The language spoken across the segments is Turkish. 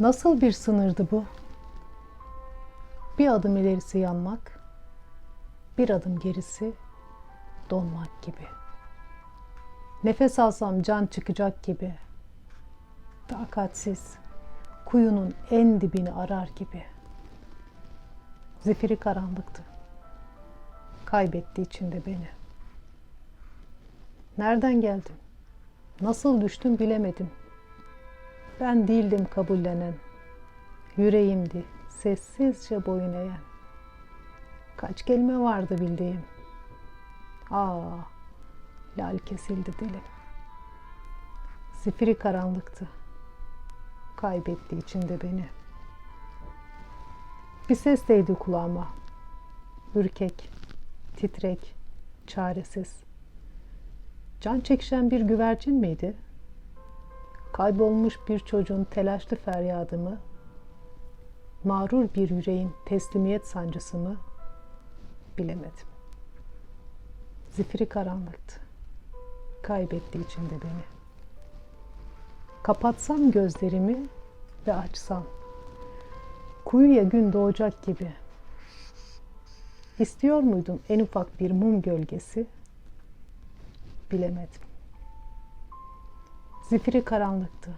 Nasıl bir sınırdı bu? Bir adım ilerisi yanmak, bir adım gerisi donmak gibi. Nefes alsam can çıkacak gibi. Takatsiz, kuyunun en dibini arar gibi. Zifiri karanlıktı. Kaybetti içinde beni. Nereden geldim? Nasıl düştüm bilemedim. Ben değildim kabullenen. Yüreğimdi sessizce boyun eğen. Kaç kelime vardı bildiğim. Aa, lal kesildi dilim. Zifiri karanlıktı. Kaybetti içinde beni. Bir ses değdi kulağıma. Ürkek, titrek, çaresiz. Can çekişen bir güvercin miydi? Kaybolmuş bir çocuğun telaşlı feryadı mı? Mağrur bir yüreğin teslimiyet sancısı mı? Bilemedim. Zifiri karanlıktı. Kaybetti içinde beni. Kapatsam gözlerimi ve açsam. Kuyuya gün doğacak gibi. İstiyor muydum en ufak bir mum gölgesi? Bilemedim. Zifiri karanlıktı.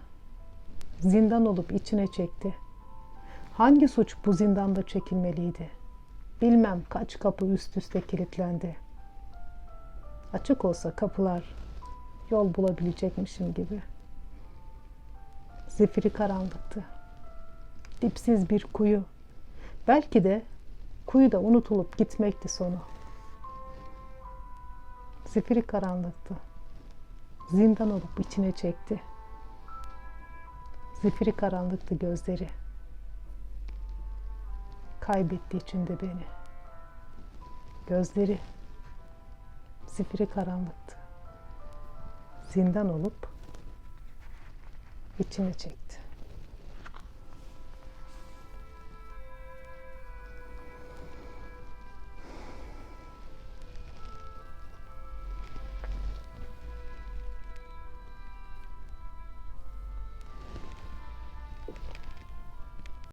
Zindan olup içine çekti. Hangi suç bu zindanda çekilmeliydi? Bilmem kaç kapı üst üste kilitlendi. Açık olsa kapılar yol bulabilecekmişim gibi. Zifiri karanlıktı. Dipsiz bir kuyu. Belki de kuyuda unutulup gitmekti sonu. Zifiri karanlıktı. Zindan olup içine çekti. Zifiri karanlıktı gözleri. Kaybetti içinde beni. Gözleri zifiri karanlıktı. Zindan olup içine çekti.